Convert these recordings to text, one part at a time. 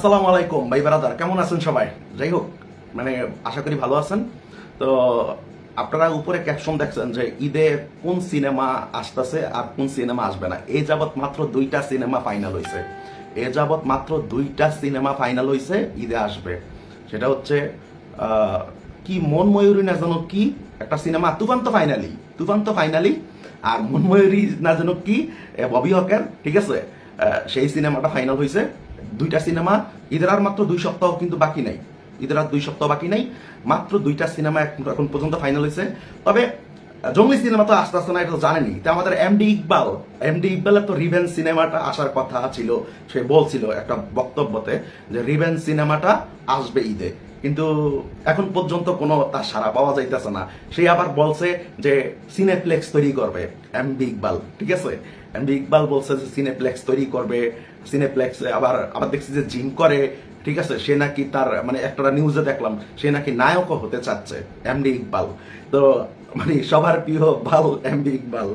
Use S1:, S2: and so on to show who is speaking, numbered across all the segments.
S1: আসসালামু আলাইকুম ভাই বারাদার কেমন আছেন সবাই? যাই হোক মানে আশা করি ভালো আছেন। তো আপনারা উপরে ক্যাপশন দেখছেন যে ঈদে কোন সিনেমা আসতেছে আর কোন সিনেমা আসবে না। এই যাবৎ মাত্র দুইটা সিনেমা ফাইনাল হয়েছে এ যাবৎ মাত্র দুইটা সিনেমা ফাইনাল হয়েছে ঈদে আসবে। সেটা হচ্ছে কি মন ময়ূরী না যেন কি একটা সিনেমা তুফান তো ফাইনালি তুফান তো ফাইনালি আর মন ময়ূরী না যেন কি এ, ববি হকের ঠিক আছে? সেই সিনেমাটা ফাইনাল হয়েছে দুইটা সিনেমা, ঈদের আর মাত্র দুই সপ্তাহ কিন্তু বাকি নাই। ঈদের আর দুই সপ্তাহ বাকি নাই, মাত্র দুইটা সিনেমা এখন পর্যন্ত ফাইনাল হয়েছে। তবে, জঙ্গলি সিনেমা তো আস্তে আস্তে না এটা তো জানেনি তো আমাদের এমডি ইকবাল এমডি ইকবালের তো রিভেন সিনেমাটা আসার কথা ছিল, সে বলছিল একটা বক্তব্যতে যে রিভেন সিনেমাটা আসবে ঈদে। কিন্তু এখন পর্যন্ত কোনো তার সারা পাওয়া যাইতেছে না। সে আবার বলছে যে সিনেপ্লেক্স তৈরি করবে এমডি ইকবাল, ঠিক আছে? এমডি ইকবাল বলছে যে সিনেপ্লেক্স তৈরি করবে সিনেপ্লেক্স আবার আবার দেখছি যে জিম করে, ঠিক আছে? সে নাকি তার মানে একটা নিউজে দেখলাম, সে নাকি নায়কও হতে চাচ্ছে এমডি ইকবাল। তো মানে সবার প্রিয় বাল এমডি ইকবাল।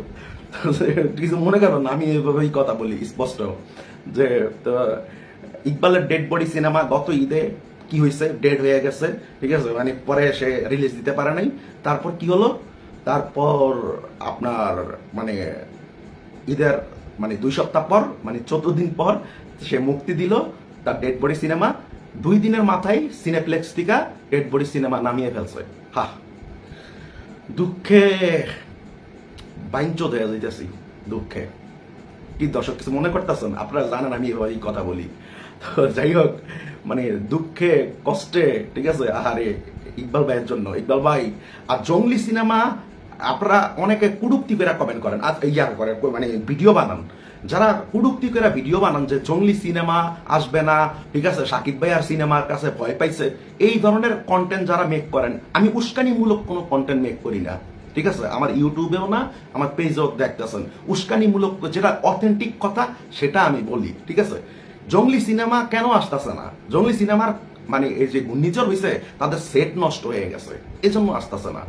S1: কিছু মনে করো না, আমি এভাবেই কথা বলি, স্পষ্ট যে, তো, ইকবালের ডেড বডি সিনেমা গত ঈদে কি হয়েছে? ডেড হয়ে গেছে, ঠিক আছে? মানে পরে সে রিলিজ দিতে পারে নাই। তারপর কি হলো? তারপর আপনার মানে ঈদের মানে দুই সপ্তাহ পর মানে চোদ্দ দিন পর সে মুক্তি দিল তার ডেড বডি সিনেমা দুই দিনের মাথায় সিনেপ্লেক্স টিকা ডেড বডি সিনেমা নামিয়ে ফেলছে। হা, দুঃখে বাইঞ্চোদ হয়ে যাইতেছি, দুঃখে। কি দর্শক কিছু মনে করতেছেন? আপনারা জানেন আমি এভাবেই কথা বলি। তো যাই হোক মানে দুঃখে, কষ্টে, ঠিক আছে? আহারে, ইকবাল ভাইয়ের জন্য, ইকবাল ভাই, আর জঙ্গলি সিনেমা আপনারা অনেকে কুডুক্তি করে কমেন্ট করেন আর ইয়া করে মানে ভিডিও বানান। যারা কুডুক্তি করে ভিডিও বানান যে জঙ্গলি সিনেমা আসবে না, ঠিক আছে, সাকিব ভাই আর সিনেমার কাছে ভয় পাইছে, এই ধরনের কন্টেন্ট যারা মেক করেন, আমি উস্কানিমূলক কোনো কন্টেন্ট মেক করি না, ঠিক আছে, আমার ইউটিউবেও না, আমার পেজেও দেখতেছেন। উস্কানিমূলক যেটা অথেন্টিক কথা, সেটা আমি বলি, ঠিক আছে। জঙ্গলি সিনেমা কেন আসতেছে না? জঙ্গলি সিনেমার মানে এই যে ঘূর্ণিঝড় হয়েছে তাদের সেট নষ্ট হয়ে গেছে, এজন্য আসতেছে না।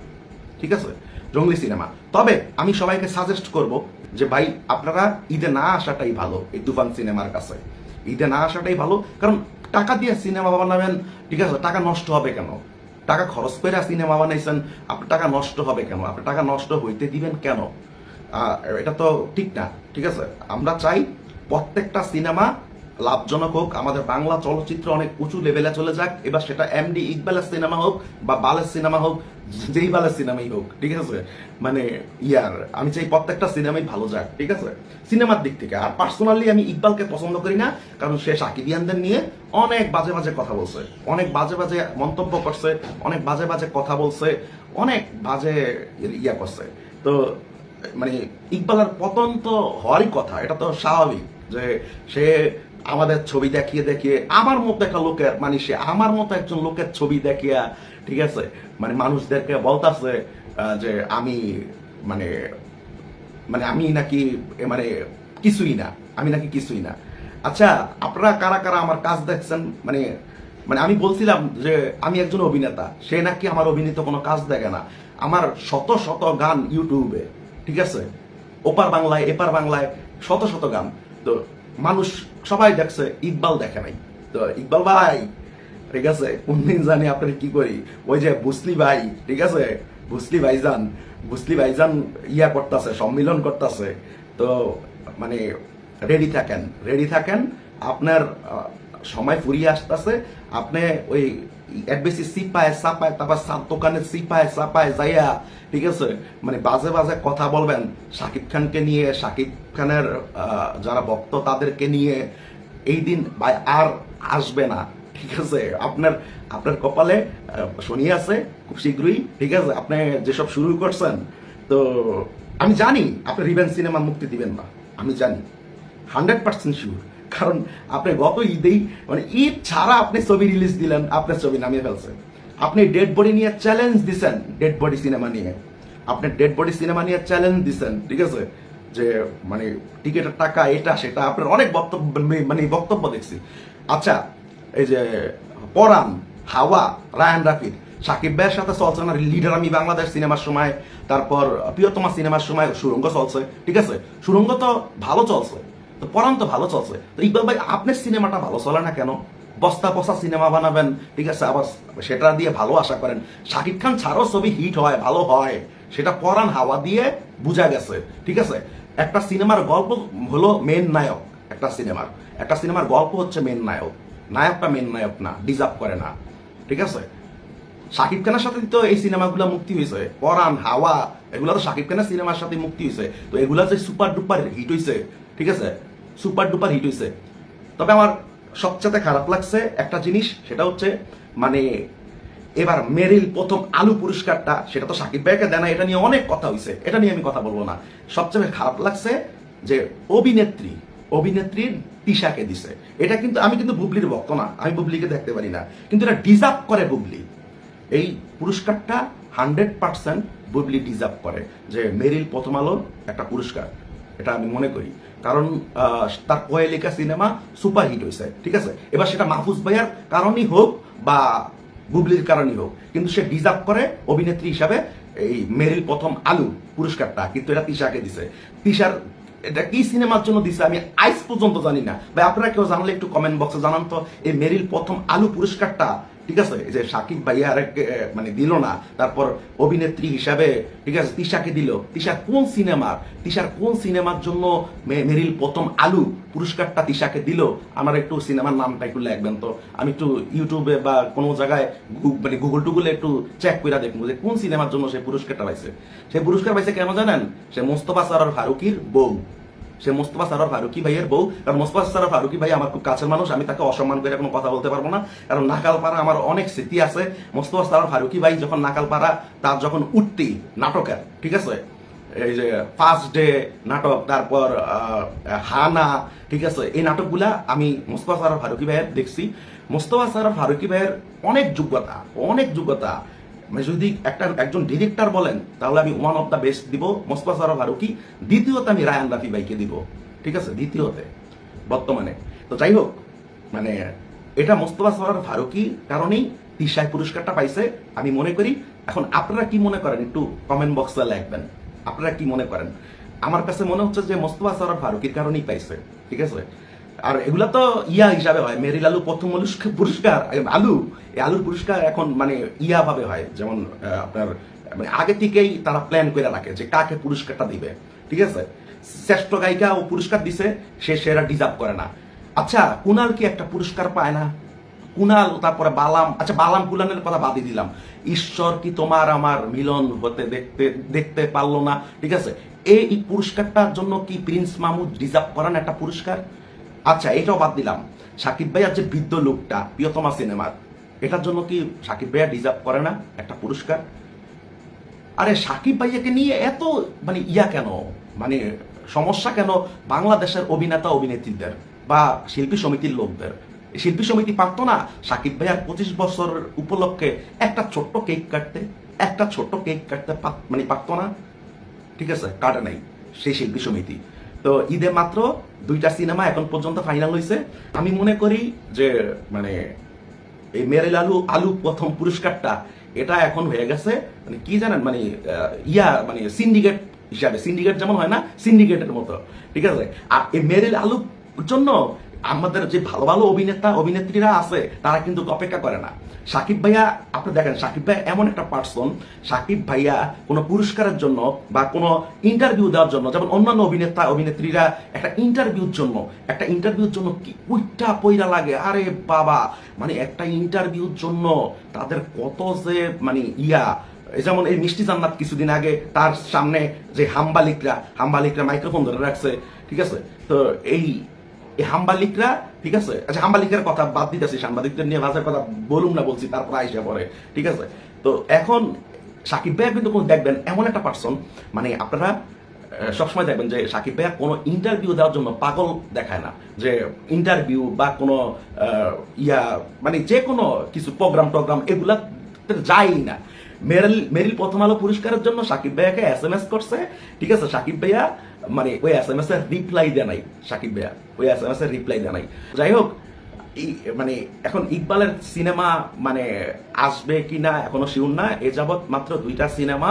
S1: ঠিক আছে? জঙ্গলি সিনেমা তবে আমি সবাইকে সাজেস্ট করব যে ভাই, আপনারা ঈদে না আসাটাই ভালো এই তুফান সিনেমার কাছে। ঈদে না আসাটাই ভালো, কারণ টাকা দিয়ে সিনেমা বানাবেন, ঠিক আছে? টাকা নষ্ট হবে কেন? টাকা খরচ করে সিনেমা বানাইছেন আপনার টাকা নষ্ট হবে কেন? আপনার টাকা নষ্ট হইতে দিবেন কেন? এটা তো ঠিক না, ঠিক আছে? আমরা চাই প্রত্যেকটা সিনেমা লাভজনক হোক, আমাদের বাংলা চলচ্চিত্র অনেক উঁচু লেভেলে চলে যাক। এবার সেটা এমডি ইকবালের সিনেমা হোক বা বালের সিনেমা হোক, যেই বালের সিনেমাই হোক, ঠিক আছে? মানে ইয়ার, আমি চাই প্রত্যেকটা সিনেমাই ভালো যাক, ঠিক আছে? সিনেমার দিক থেকে, আর পার্সোনালি আমি ইকবালকে পছন্দ করি না, কারণ সে সাকিবিয়ানদের নিয়ে অনেক বাজে বাজে কথা বলছে, অনেক বাজে বাজে মন্তব্য করছে, অনেক বাজে বাজে কথা বলছে, অনেক বাজে ইয়া করছে। তো মানে ইকবালের পতন তো হওয়ারই কথা, এটা তো স্বাভাবিক যে সে আমাদের ছবি দেখিয়ে দেখিয়ে আমার মতো একটা লোকের মানে সে আমার মতো একজন লোকের ছবি দেখিয়া, ঠিক আছে মানে মানুষদেরকে বলতাছে যে আমি মানে মানে আমি নাকি মানে কিছুই না, আমি নাকি কিছুই না। আচ্ছা আপনারা কারা কারা আমার কাজ দেখছেন? মানে মানে আমি বলছিলাম যে আমি একজন অভিনেতা, সে নাকি আমার অভিনীত কোনো কাজ দেখে না। আমার শত শত গান ইউটিউবে, ঠিক আছে, ওপার বাংলায়, এপার বাংলায় শত শত গান। তো মানুষ সবাই দেখছে, ইকবাল দেখে নাই। তো ইকবাল ভাই, ঠিক আছে কোনদিন জানি আপনার কি করি? ওই যে বুসলি ভাই, ঠিক আছে বুসলি ভাইজান বুসলি ভাইজান ইয়া করতেছে, সম্মিলন করতেছে। তো মানে রেডি থাকেন রেডি থাকেন, আপনার সময় ফুরিয়ে আসতেছে, আপনি ওই এডবিসি সিপায় সাপায় তারপর সাত দোকানে সিপায় সাপায় যাইয়া, ঠিক আছে মানে বাজে বাজে কথা বলবেন শাকিব খানকে নিয়ে শাকিব খানের যারা ভক্ত তাদেরকে নিয়ে, এই দিন আর আসবে না, ঠিক আছে, আপনার আপনার কপালে শনি আছে, খুব শীঘ্রই, ঠিক আছে, আপনি যেসব শুরু করছেন, তো আমি জানি, আপনি রিভেন সিনেমা মুক্তি দিবেন না, আমি জানি, হান্ড্রেড পার্সেন্ট শিওর। কারণ আপনি গত ঈদেই মানে ঈদ ছাড়া আপনি ছবি রিলিজ দিলেন, আপনার ছবি নামিয়ে ফেলছেন আপনি ডেড বডি নিয়ে চ্যালেঞ্জ দিছেন ডেড বডি সিনেমা নিয়ে। আপনি ডেড বডি সিনেমা নিয়ে চ্যালেঞ্জ দিছেন, ঠিক আছে? যে মানে টিকিটের টাকা এটা, সেটা, আপনার অনেক বক্তব্য মানে বক্তব্য দেখছি। আচ্ছা এই যে, পরাণ, হাওয়া, রায়ান রাফির সাকিব ভাইয়ের সাথে চলছে না লিডার আমি বাংলাদেশ সিনেমার সময়, তারপর প্রিয়তমা সিনেমার সময় সুরঙ্গ চলছে, ঠিক আছে? সুরঙ্গ তো ভালো চলছে তো পরাণ তো ভালো চলছে। তো ইকবাল ভাই, আপনার সিনেমাটা ভালো চলে না কেন? বস্তা বস্তা সিনেমা বানাবেন, ঠিক আছে? আবার সেটা দিয়ে ভালো আশা করেন। শাকিব খান ছাড়াও ছবি হিট হয়, ভালো হয়। সেটা পরান হাওয়া দিয়ে বোঝা গেছে, ঠিক আছে? একটা সিনেমার গল্প হলো মেন নায়ক, একটা সিনেমার। একটা সিনেমার গল্প হচ্ছে মেন নায়ক। নায়কটা মেন নায়ক না, ডিজার্ভ করে না, ঠিক আছে? শাকিব খানের সাথে তো এই সিনেমাগুলো মুক্তি হয়েছে। পরান হাওয়া, এগুলো তো শাকিব খানের সিনেমার সাথে মুক্তি হয়েছে। তো এগুলা যে সুপার ডুপার হিট হয়েছে ঠিক আছে? সুপার ডুপার হিট হয়েছে তবে আমার সবচেয়ে খারাপ লাগছে একটা জিনিস, সেটা হচ্ছে মানে এবার মেরিল প্রথম আলু পুরস্কারটা, সেটা তো সাকিব ভাইকে দেয় না, এটা নিয়ে অনেক কথা হয়েছে এটা নিয়ে আমি কথা বলব না। সবচেয়ে খারাপ লাগছে যে অভিনেত্রী, অভিনেত্রীর তিশাকে দিছে। এটা কিন্তু, আমি কিন্তু বুবলির ভক্ত না, আমি বুবলিকে দেখতে পারি না। কিন্তু এটা ডিজার্ভ করে বুবলি। এই পুরস্কারটা হান্ড্রেড পার্সেন্ট বুবলি ডিজার্ভ করে, যে মেরিল প্রথম আলোর একটা পুরস্কার। এটা আমি মনে করি। কারণ তার কোয়েলিকা সিনেমা সুপার হিট হয়েছে ঠিক আছে? এবার সেটা মাহফুজ ভাইয়ার কারণেই হোক বা বুবলির কারণেই হোক, কিন্তু সে ডিজার্ভ করে অভিনেত্রী হিসাবে এই মেরিল প্রথম আলু পুরস্কারটা, কিন্তু এটা তিশাকে দিছে। তিশার, এটা কি সিনেমার জন্য দিছে আমি আইস পর্যন্ত জানি না। ভাই, আপনারা কেউ জানলে একটু কমেন্ট বক্সে জানান তো, এই মেরিল প্রথম আলু পুরস্কারটা ঠিক আছে? যে সাকিব ভাইয়া মানে দিল না, তারপর অভিনেত্রী হিসাবে, ঠিক আছে, তিশাকে দিল। তিশা কোন সিনেমার? তিশার কোন সিনেমার জন্য মেরিল প্রথম আলু পুরস্কারটা তিশাকে দিল? আমার একটু সিনেমার নামটা একটু লিখবেন তো। আমি একটু ইউটিউবে বা কোনো জায়গায় মানে গুগল টুগলে একটু চেক করে দেখব যে কোন সিনেমার জন্য সে পুরস্কারটা পাইছে। সে পুরস্কার পাইছে কেন জানেন? সে মোস্তফা সারার ফারুকির বউ। সে মোস্তফা সারার ফারুকি ভাইয়ের বউ। কারণ মোস্তফা সারার ফারুকি ভাই আমার খুব কাছের মানুষ, আমি তাকে অসম্মান করে কোনো কথা বলতে পারব না। কারণ নাকালপাড়া আমার অনেক স্মৃতি আছে। মোস্তফা সারার ফারুকি ভাই যখন নাকালপাড়া, তার যখন উঠতি নাটকের, ঠিক আছে? এই যে ফার্স্ট ডে নাটক, তারপর হানা, ঠিক আছে? এই নাটকগুলা আমি মোস্তফা সারার ফারুকি ভাইয়ের দেখছি। মোস্তফা সারার ফারুকি ভাইয়ের অনেক যোগ্যতা অনেক যোগ্যতা। যদি একটা, একজন ডিরেক্টর বলেন, তাহলে আমি ওয়ান অফ দ্য বেস্ট দিব, মোস্তফা সারা ফারুকি দ্বিতীয়তে আমি রায়ান রাফি ভাইকে দিব, ঠিক আছে? দ্বিতীয়তে, বর্তমানে। তো যাই হোক মানে এটা মোস্তফা সরার ফারুকি কারণেই তিশায় পুরস্কারটা পাইছে, আমি মনে করি। এখন আপনারা কি মনে করেন? একটু কমেন্ট বক্সে লিখবেন। আপনারা কি মনে করেন? আমার কাছে মনে হচ্ছে যে মোস্তফা সরার ফারুকির কারণেই পাইছে, ঠিক আছে? আর এগুলা তো ইয়া হিসাবে হয়। মেরিল আলু, প্রথম পুরস্কার আলু, এই আলুর পুরস্কার এখন মানে ইয়া ভাবে হয়। যেমন আপনার মানে আগে থেকেই তারা প্ল্যান করে রাখে যে কাকে পুরস্কারটা দিবে। ঠিক আছে? শ্রেষ্ঠ গায়িকা ও পুরস্কার দিছে, সে সেরা ডিজার্ভ করে না। আচ্ছা কুনাল কি একটা পুরস্কার পায় না? কুনাল, তারপরে বালাম আচ্ছা বালাম কুলানের কথা বাদই দিলাম। ঈশ্বর কি তোমার আমার মিলন হতে দেখতে দেখতে পারল না? ঠিক আছে? এই পুরস্কারটার জন্য কি প্রিন্স মামুদ ডিজার্ভ করেন একটা পুরস্কার? আচ্ছা এটাও বাদ দিলাম। সাকিব ভাইয়ার যে বৃদ্ধ লোকটা, প্রিয়তমা সিনেমার, এটার জন্য কি সাকিব ভাইয়া ডিজার্ভ করে না একটা পুরস্কার? আরে, সাকিব ভাইয়াকে নিয়ে এত মানে ইয়া কেন? মানে সমস্যা কেন বাংলাদেশের অভিনেতা, অভিনেত্রীদের বা শিল্পী সমিতির লোকদের? শিল্পী সমিতি পারতো না সাকিব ভাইয়ার পঁচিশ বছর উপলক্ষে একটা ছোট্ট কেক কাটতে, একটা ছোট্ট কেক কাটতে মানে পারতো না? ঠিক আছে, কাটে নাই সেই শিল্পী সমিতি। তো ঈদে মাত্র দুইটা সিনেমা এখন পর্যন্ত ফাইনাল হয়েছে আমি মনে করি যে মানে এই মেরেল আলু আলু প্রথম পুরস্কারটা, এটা এখন হয়ে গেছে। মানে কি জানেন মানে ইয়া মানে সিন্ডিকেট হিসাবে সিন্ডিকেট যেমন হয় না সিন্ডিকেটের মতো। ঠিক আছে? আর এই মেরেল আলুর জন্য আমাদের যে ভালো ভালো অভিনেতা, অভিনেত্রীরা আছে, তারা কিন্তু অপেক্ষা করে না। সাকিব ভাইয়া, আপনি দেখেন, সাকিব ভাইয়া এমন একটা পার্সন সাকিব ভাইয়া কোনো পুরস্কারের জন্য বা কোনো ইন্টারভিউ দেওয়ার জন্য, যেমন অন্যান্য অভিনেতা, অভিনেত্রীরা একটা ইন্টারভিউর জন্য, একটা ইন্টারভিউর জন্য কি উইটা পয়রা লাগে? আরে বাবা! মানে একটা ইন্টারভিউর জন্য তাদের কত যে মানে ইয়া। যেমন এই মিষ্টি জান্নাত কিছুদিন আগে তার সামনে যে হাম্বালিকরা হাম্বালিকরা মাইক্রোফোন ধরে রাখছে, ঠিক আছে? তো এই এই হাম্বালিকরা, ঠিক আছে? আচ্ছা হাম্বালিকের কথা বাদ দিতেছি, সাংবাদিকদের নিয়ে ভাষার কথা বলুম না বলছি, তারপর আইসা পরে, ঠিক আছে? তো এখন সাকিব ভাইয়া কিন্তু কোন, দেখবেন, এমন একটা পার্সন মানে আপনারা সবসময় দেখবেন যে সাকিব ভাইয়া কোনো ইন্টারভিউ দেওয়ার জন্য পাগল দেখায় না। যে ইন্টারভিউ বা কোনো ইয়া মানে যে কোনো কিছু প্রোগ্রাম টোগ্রাম এগুলা যাই না। মেরিল মেরিল প্রথম আলো পুরস্কারের জন্য সাকিব ভাইয়াকে এস এম এস করছে, ঠিক আছে? সাকিব ভাইয়া মানে ওই এস এম এস এর রিপ্লাই দেয় নাই, সাকিব ভাইয়া। ওই এস এম এস এর রিপ্লাই দেয় নাই। যাই হোক মানে এখন ইকবালের সিনেমা মানে আসবে কিনা এখনও শিউর না। এ যাবৎ মাত্র দুইটা সিনেমা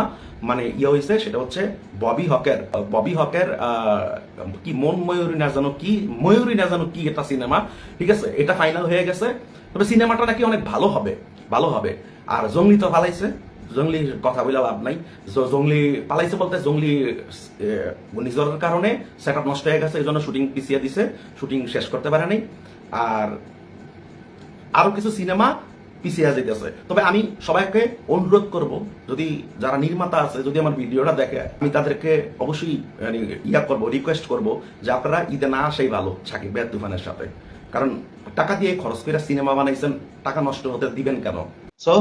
S1: মানে ইয়ে হয়েছে সেটা হচ্ছে ববি হকের ববি হকের কি মন ময়ূরী না জানো কি, ময়ূরী না জানো কি এটা সিনেমা। ঠিক আছে, এটা ফাইনাল হয়ে গেছে। তবে সিনেমাটা নাকি অনেক ভালো হবে ভালো হবে। আর জঙ্গলি তো পালাইছে জঙ্গলি কথা বলে লাভ নাই। জঙ্গলি পালাইছে বলতে জঙ্গলি নিজের কারণে সেট নষ্ট হয়ে গেছে এই জন্য শুটিং পিছিয়ে দিছে শুটিং শেষ করতে পারে নাই। আর আরও কিছু সিনেমা পিছিয়ে যেতেছে। তবে আমি সবাইকে অনুরোধ করব, যদি যারা নির্মাতা আছে, যদি আমার ভিডিওটা দেখে, আমি তাদেরকে অবশ্যই মানে ইয়া করব রিকোয়েস্ট করব যে আপনারা ঈদে না আসাই ভালো, সাকিব ভাইয়ের তুফানের সাথে। কারণ টাকা দিয়ে খরচ করে সিনেমা বানাইছেন, টাকা নষ্ট হতে দিবেন কেন? সো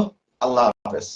S1: আল্লাহ হাফেজ।